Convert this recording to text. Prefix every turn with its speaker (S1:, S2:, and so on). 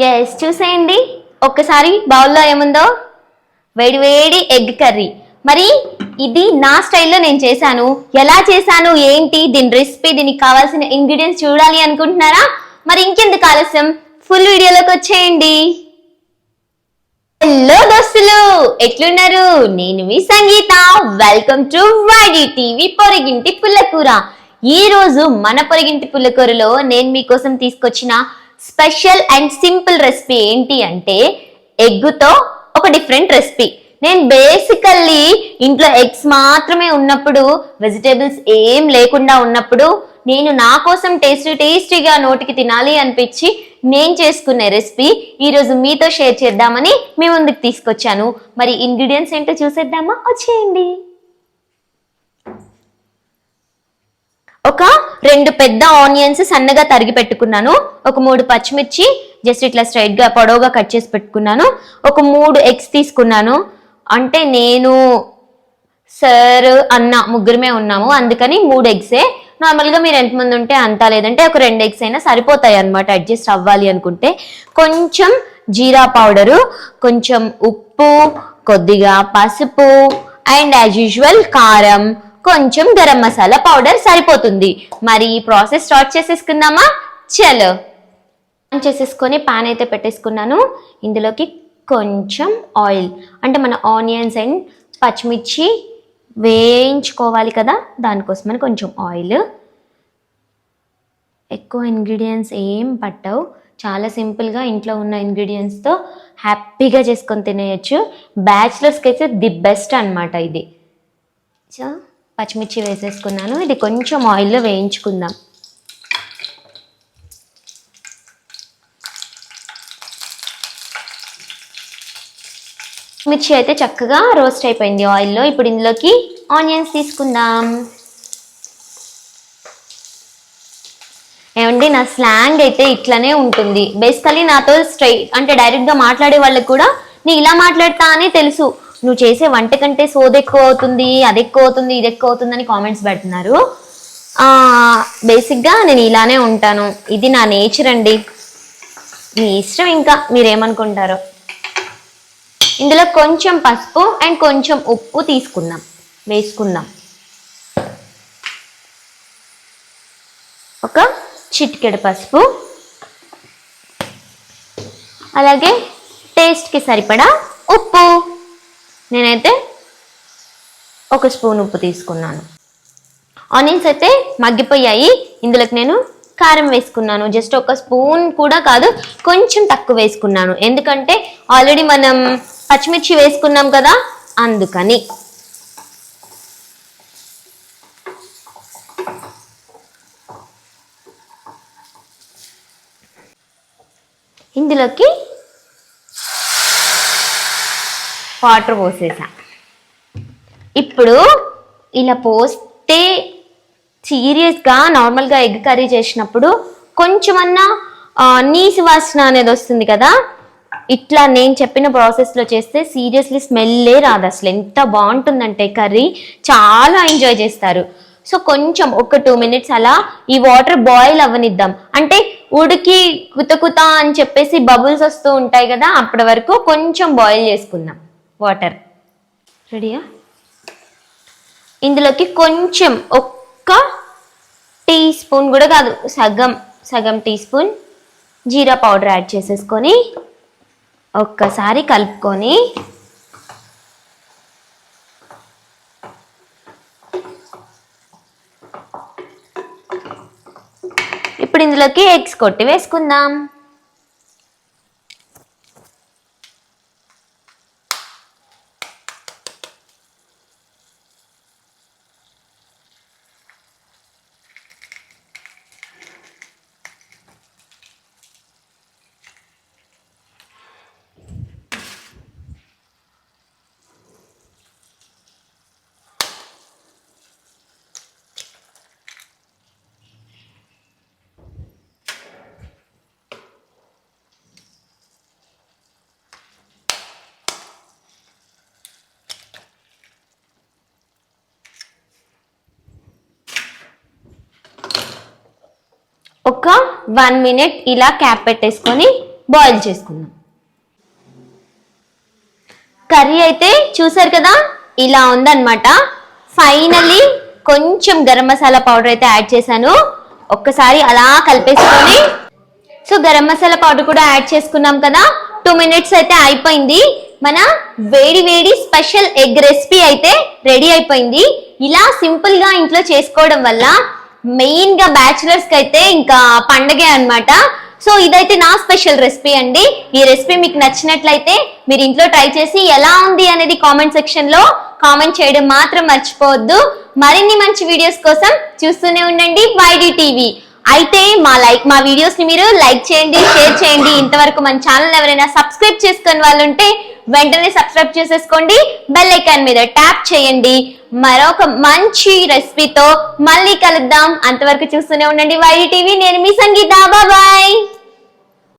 S1: Yes చూసేయండి. ఒక్కసారి బౌల్లో ఏముందో? వేడి వేడి ఎగ్ కర్రీ. మరి ఇది నా స్టైల్లో నేను చేశాను. ఎలా చేశాను? ఏంటి? దీని రెసిపీ దీనికి కావాల్సిన ఇంగ్రీడియంట్స్ చూడాలి అనుకుంటున్నారా? మరి ఇంకెందుకు ఆలస్యం? ఫుల్ వీడియోలోకి వచ్చేయండి. హలో దోస్తులు ఎట్లున్నారు? నేను మీ Sangeetha. Welcome to YD TV పొరిగింటి పుల్లకూర. ఈ రోజు మన పొరిగింటి పుల్లకూరలో నేను మీకోసం తీసుకొచ్చిన స్పెషల్ అండ్ సింపుల్ రెసిపీ ఏంటి అంటే ఎగ్గుతో ఒక డిఫరెంట్ రెసిపీ. నేను బేసికల్లీ ఇంట్లో ఎగ్స్ మాత్రమే ఉన్నప్పుడు వెజిటేబుల్స్ ఏం లేకుండా ఉన్నప్పుడు నేను నా కోసం టేస్టీ టేస్టీగా నోటికి తినాలి అనిపించి నేను చేసుకునే రెసిపీ ఈరోజు మీతో షేర్ చేద్దామని మీ ముందుకు తీసుకొచ్చాను. మరి ఇంగ్రీడియంట్స్ ఏంటో చూసేద్దామా? వచ్చేయండి. ఒక రెండు పెద్ద ఆనియన్స్ సన్నగా తరిగి పెట్టుకున్నాను. ఒక మూడు పచ్చిమిర్చి జస్ట్ ఇట్లా స్ట్రైట్గా పొడవుగా కట్ చేసి పెట్టుకున్నాను. ఒక మూడు ఎగ్స్ తీసుకున్నాను. అంటే నేను సార్ అన్న ముగ్గురమే ఉన్నాము. అందుకని మూడు ఎగ్సే నార్మల్గా మీరు ఎంతమంది ఉంటే అంత లేదంటే ఒక రెండు ఎగ్స్ అయినా సరిపోతాయి అనమాట అడ్జస్ట్ అవ్వాలి అనుకుంటే. కొంచెం జీరా పౌడరు కొంచెం ఉప్పు కొద్దిగా పసుపు అండ్ యాజ్ యూజువల్ కారం. కొంచెం గరం మసాలా పౌడర్ సరిపోతుంది. మరి ఈ ప్రాసెస్ స్టార్ట్ చేసేసుకుందామా? చలో. ఆన్ చేసేసుకొని పాన్ అయితే పెట్టేసుకున్నాను. ఇందులోకి కొంచెం ఆయిల్. అంటే మన ఆనియన్స్ అండ్ పచ్చిమిర్చి వేయించుకోవాలి కదా? దానికోసమని కొంచెం ఆయిల్. ఎక్కువ ఇంగ్రీడియంట్స్ ఏం పట్టవు. చాలా సింపుల్గా ఇంట్లో ఉన్న ఇంగ్రీడియంట్స్తో హ్యాపీగా చేసుకొని తినేయచ్చు. బ్యాచిలర్స్కి అయితే ది బెస్ట్ అనమాట ఇది. సో పచ్చిమిర్చి వేసేసుకున్నాను. ఇది కొంచెం ఆయిల్లో వేయించుకుందాం. మిర్చి అయితే చక్కగా రోస్ట్ అయిపోయింది ఆయిల్లో. ఇప్పుడు ఇందులోకి ఆనియన్స్ తీసుకుందాం. ఏమండి నా స్లాంగ్ అయితే ఇట్లానే ఉంటుంది. బేసికలీ నాతో స్ట్రైట్ అంటే డైరెక్ట్గా మాట్లాడే వాళ్ళకి కూడా నీ ఇలా మాట్లాడతా అని తెలుసు. నువ్వు చేసే వంట కంటే సోది ఎక్కువ అవుతుంది అది ఎక్కువ అవుతుంది ఇది ఎక్కువ అవుతుంది అని కామెంట్స్ పెడుతున్నారు బేసిక్గా నేను ఇలానే ఉంటాను. ఇది నా నేచర్ అండి. మీ ఇష్టం ఇంకా మీరేమనుకుంటారో. ఇందులో కొంచెం పసుపు అండ్ కొంచెం ఉప్పు తీసుకుందాం వేసుకుందాం. ఒక చిటికెడు పసుపు. అలాగే టేస్ట్కి సరిపడా ఉప్పు. నేనైతే ఒక స్పూన్ ఉప్పు తీసుకున్నాను. ఆనియన్స్ అయితే మగ్గిపోయాయి. ఇందులోకి నేను కారం వేసుకున్నాను. జస్ట్ ఒక స్పూన్ కూడా కాదు కొంచెం తక్కువ వేసుకున్నాను. ఎందుకంటే ఆల్రెడీ మనం పచ్చిమిర్చి వేసుకున్నాం కదా అందుకని. ఇందులోకి వాటర్ పోసేసా. ఇప్పుడు ఇలా పోస్తే సీరియస్గా నార్మల్గా ఎగ్ కర్రీ చేసినప్పుడు కొంచెమన్నా నీసు వాసన అనేది వస్తుంది కదా? ఇట్లా నేను చెప్పిన ప్రాసెస్లో చేస్తే సీరియస్లీ స్మెల్లే రాదు అసలు. ఎంత బాగుంటుందంటే కర్రీ. చాలా ఎంజాయ్ చేస్తారు. సో కొంచెం ఒక టూ మినిట్స్ అలా ఈ వాటర్ బాయిల్ అవ్వనిద్దాం. అంటే ఉడికి కుత కుత అని చెప్పేసి బబుల్స్ వస్తూ ఉంటాయి కదా అప్పటి వరకు కొంచెం బాయిల్ చేసుకుందాం. వాటర్. రెడీయా ఇందులోకి కొంచెం ఒక్క టీ స్పూన్ కూడా కాదు సగం సగం టీ స్పూన్ జీరా పౌడర్ యాడ్ చేసేసుకొని ఒక్కసారి కలుపుకొని ఇప్పుడు ఇందులోకి ఎగ్స్ కొట్టి వేసుకుందాం. ఒక వన్ మినిట్ ఇలా క్యాప్ పెట్టేసుకొని బాయిల్ చేసుకుందాం. కర్రీ అయితే చూసారు కదా ఇలా ఉందన్నమాట. ఫైనల్లీ కొంచెం గరం మసాలా పౌడర్ అయితే యాడ్ చేశాను. ఒక్కసారి అలా కలిపేసుకొని సో గరం మసాలా పౌడర్ కూడా యాడ్ చేసుకున్నాం కదా టూ మినిట్స్ అయితే అయిపోయింది. మన వేడి వేడి స్పెషల్ ఎగ్ రెసిపీ అయితే రెడీ అయిపోయింది. ఇలా సింపుల్గా ఇంట్లో చేసుకోవడం వల్ల మెయిన్గా బ్యాచులర్స్కి అయితే ఇంకా పండగే అనమాట సో ఇదైతే నా స్పెషల్ రెసిపీ అండి. ఈ రెసిపీ మీకు నచ్చినట్లయితే మీరు ఇంట్లో ట్రై చేసి ఎలా ఉంది అనేది కామెంట్ సెక్షన్లో కామెంట్ చేయడం మాత్రం మర్చిపోవద్దు. మరిన్ని మంచి వీడియోస్ కోసం చూస్తూనే ఉండండి వైడి టీవీ అయితే మా లైక్ మా వీడియోస్ని మీరు లైక్ చేయండి షేర్ చేయండి. ఇంతవరకు మన ఛానల్ ఎవరైనా సబ్స్క్రైబ్ చేసుకుని వాళ్ళు ఉంటే వెంటనే సబ్స్క్రైబ్ చేసేసుకోండి. బెల్ ఐకాన్ మీద ట్యాప్ చేయండి. మరొక మంచి రెసిపీతో మళ్ళీ కలుద్దాం. అంతవరకు చూస్తూనే ఉండండి. YD TV. నేను మీ సంగీత. బాబాయ్